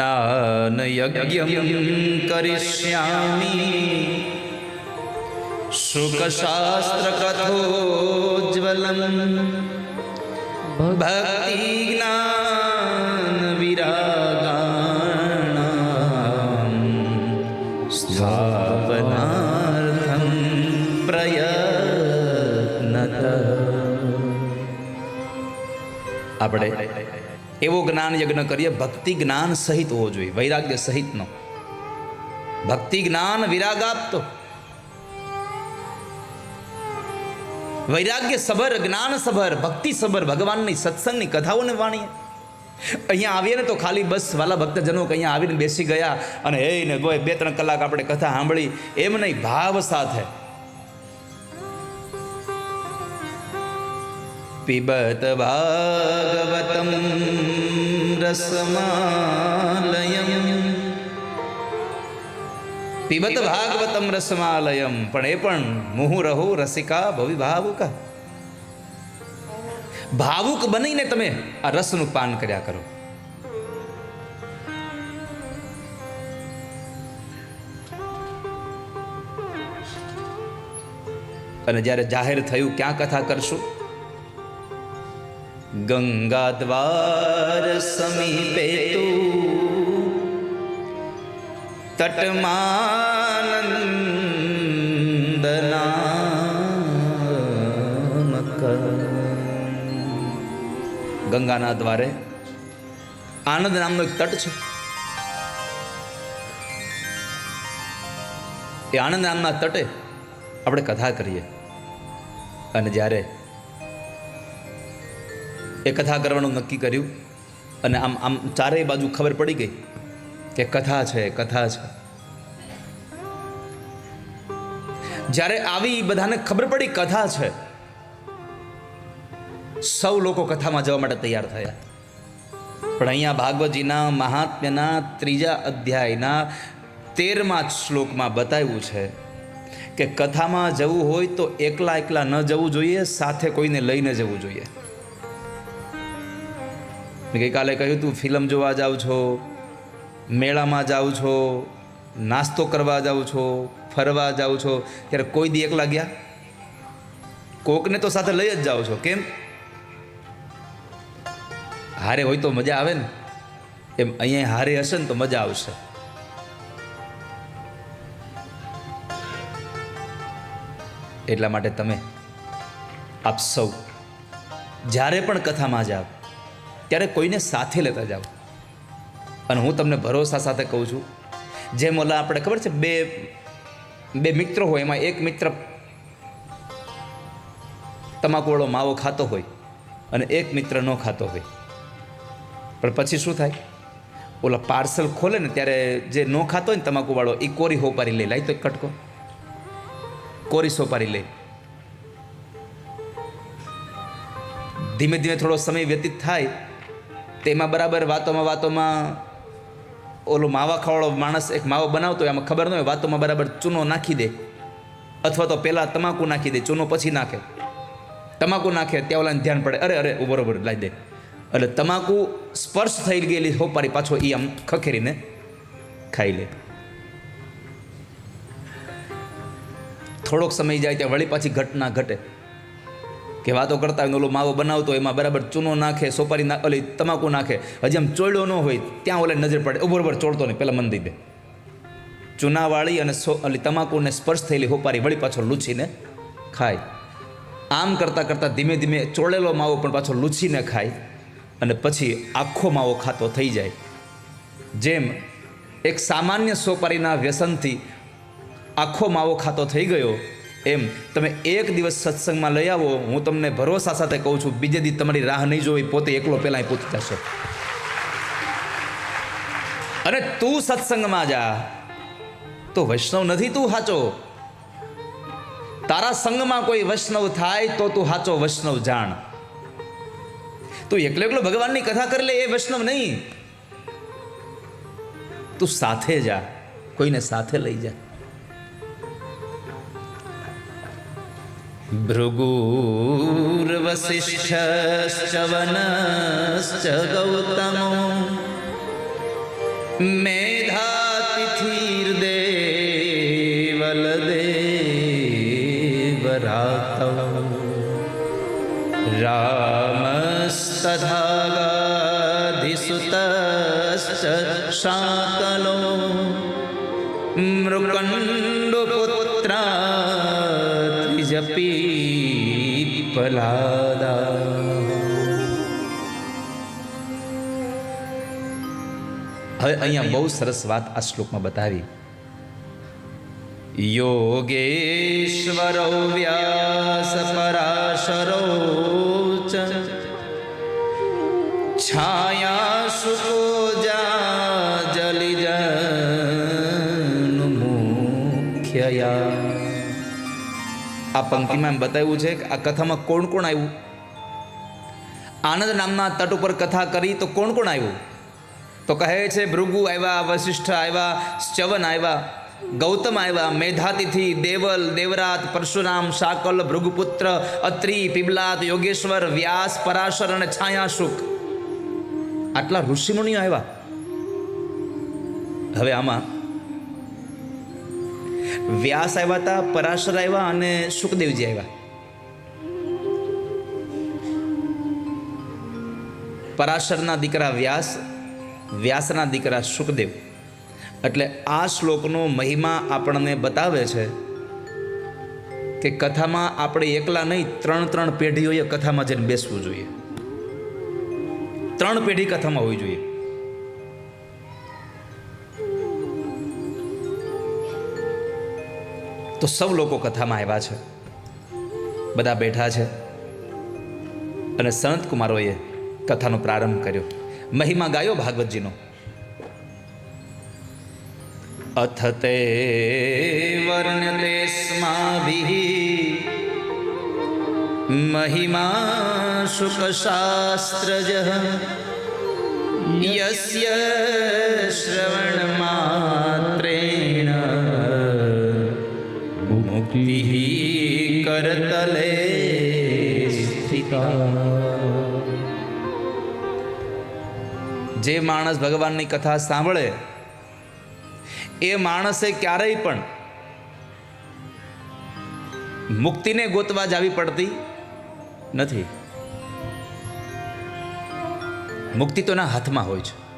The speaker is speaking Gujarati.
જ્ઞાનયજ્ઞમ કરિષ્યામિ શુકશાસ્ત્રકથોજ્વલમ ભક્તિ જ્ઞાન વિરાગાણામ. સ્થાપનાર્થમ પ્રયત્નત. આપણે એવો જ્ઞાન યજ્ઞ કરીએ, ભક્તિ જ્ઞાન સહિત હોવો જોઈએ, વૈરાગ્ય સહિતનો. ભક્તિ જ્ઞાન વિરાગ આપતો વૈરાગ્ય સભર, જ્ઞાન સભર, ભક્તિ સભર, ભગવાનની સત્સંગની કથાઓને વાણીએ. અહીંયા આવીએ ને તો ખાલી બસ વાલા ભક્તજનો કે અહીંયા આવીને બેસી ગયા અને એ ને ગોય બે ત્રણ કલાક આપણે કથા સાંભળી, એમ નહીં, ભાવ સાથે. પીબત ભાગવતમ રસમાલયમ પિબત ભાગવતમ રસમાલયમ પણ એ પણ મુહુરહુ રસિકા ભવિ ભાવુક ભાવુક બનીને તમે આ રસનું પાન કર્યા કરો અને જ્યારે જાહેર થયું ક્યાં કથા કરશું? ગંગા દ્વાર સમીપે તું તટમાનંદનામક ગંગાના દ્વારે આનંદ નામનો એક તટ છે. એ આનંદ નામના તટે આપણે કથા કરીએ. અને જ્યારે એ કથા કરવાનું નક્કી કર્યું. અને આમ આમ ચારેય બાજુ ખબર પડી ગઈ કે કથા છે કથા છે. જ્યારે આવી બધાને ખબર પડી કથા છે, સૌ લોકો કથામાં જવા માટે તૈયાર થયા. પણ અહીંયા ભાગવતજીના મહાત્મ્યના ત્રીજા અધ્યાયના તેરમા શ્લોકમાં બતાવ્યું છે કે કથામાં જવું હોય તો એકલા એકલા ન જવું જોઈએ, સાથે કોઈને લઈને જવું જોઈએ. મેં ગઈકાલે કહ્યું તું, ફિલ્મ જોવા જાઓ છો, મેળામાં જાઓ છો, નાસ્તો કરવા જાઓ છો, ફરવા જાઓ છો, ત્યારે કોઈ દી એકલા ગયા? કોકને તો સાથે લઈ જ જાઓ છો, કેમ? હારે હોય તો મજા આવે ને. એમ અહીંયા હારે હશે ને તો મજા આવશે. એટલા માટે તમે આપ સૌ જ્યારે પણ કથામાં જાઓ ત્યારે કોઈને સાથે લેતા જાઓ. અને હું તમને ભરોસા સાથે કહું છું, જેમ ઓલા આપણે ખબર છે, બે બે મિત્રો હોય, એમાં એક મિત્ર તમાકુવાળો માવો ખાતો હોય અને એક મિત્ર ન ખાતો હોય. પણ પછી શું થાય? ઓલા પાર્સલ ખોલે ને ત્યારે જે ન ખાતો હોય ને તમાકુવાળો એ કોરી હોપારી લે. લાય તો કટકો. કોરી સોપારી લે. ધીમે ધીમે થોડો સમય વ્યતીત થાય તેમાં બરાબર વાતોમાં વાતોમાં ઓલો માવા ખાવાળો માણસ એક માવો બનાવતો હોય, આમાં ખબર ન હોય, વાતોમાં બરાબર ચૂનો નાખી દે. અથવા તો પહેલાં તમાકુ નાખી દે, ચૂનો પછી નાખે. તમાકુ નાખે, ત્યાં ઓલાને ધ્યાન પડે, અરે અરે બરોબર લાવી દે. એટલે તમાકુ સ્પર્શ થઈ ગયેલી હોપારી પાછો એ આમ ખખેરીને ખાઈ લે. થોડોક સમય જાય ત્યાં વળી પાછી ઘટના ઘટે. કે વાતો કરતા હોય ઓલો માવો બનાવતો એમાં બરાબર ચૂનો નાખે, સોપારી ના ઓલી તમાકુ નાખે. હજી આમ ચોળ્યો ન હોય, ત્યાં ઓલે નજર પડે. બરોબર ચોળતો નહીં પહેલાં મન દઈ ચૂનાવાળી અને સો ઓલી તમાકુને સ્પર્શ થયેલી હોપારી વળી પાછો લૂછીને ખાય. આમ કરતાં કરતાં ધીમે ધીમે ચોળેલો માવો પણ પાછો લૂછીને ખાય અને પછી આખો માવો ખાતો થઈ જાય. જેમ એક સામાન્ય સોપારીના વ્યસનથી આખો માવો ખાતો થઈ ગયો એમ, તમે એક દિવસ સત્સંગમાં લઈ આવો, હું તમને ભરોસા સાથે કહું છું, બીજે દી તમારી રાહ નહીં જોવી, પોતે એકલો પહેલાં પૂછી જશે. અને તું સત્સંગમાં જા. તો વૈષ્ણવ નથી તું સાચો તારા સંગમાં કોઈ વૈષ્ણવ થાય તો તું સાચો વૈષ્ણવ જાણ. તું એકલો એકલો ભગવાનની કથા કરી લે, એ વૈષ્ણવ નહીં. તું સાથે જા, કોઈને સાથે લઈ જા. ભૃગુર્વસિષ્ઠશ્ચ વનશ્ચ ગૌતમો મેધાતિથિર્દેવલ દેવરાતૌ રામસ્તથાગાધિસુતશ્ચ શાકલો મૃકંડપુત્રા ત્રિજપી પલાદા હવે અહીંયા બહુ સરસ વાત આ શ્લોકમાં બતાવી. યોગેશ્વરો વ્યાસ પરાશરો છાયા સુકો જલિજન મુખ્યયા. આ પંક્તિમાં એમ બતાવ્યું છે કે આ કથામાં કોણ કોણ આવ્યું? આનંદ નામના તટ ઉપર કથા કરી તો કોણ કોણ આવ્યું? તો કહે છે, ભૃગુ આવ્યા, વશિષ્ઠ આવ્યા શ્યવન આવ્યા, ગૌતમ આવ્યા, મેધાતિથિ, દેવલ, દેવરાત, પરશુરામ શાકલ ભૃગુપુત્ર, અત્રિ પીબલાત યોગેશ્વર, વ્યાસ, પરાશર અને છાયાશુક આટલા ઋષિમુનિઓ આવ્યા. હવે આમાં વ્યાસ આવ્યા હતા, પરાશર આવ્યા અને સુખદેવજી આવ્યા. પરાશરના દીકરા વ્યાસ, વ્યાસના દીકરા સુખદેવ. એટલે આ શ્લોકનો મહિમા આપણને બતાવે છે કે કથામાં આપણે એકલા નહીં, ત્રણ ત્રણ પેઢીઓએ કથામાં જઈને બેસવું જોઈએ. ત્રણ પેઢી કથામાં હોવી જોઈએ. તો સૌ લોકો કથામાં આવ્યા છે. બધા બેઠા છે. અને સંત કુમારોએ કથાનો પ્રારંભ કર્યો. મહિમા ગાયો ભાગવતજીનો. અથ તે વર્ણતે સ્માભિः મહિમા શુકશાસ્ત્રજઃ યસ્ય કરતલે જે માણસ ભગવાનની કથા સાંભળે એ માણસે ક્યારેય પણ મુક્તિને ગોતવા જાવી પડતી નથી. મુક્તિ તો એના હાથમાં હોય છે.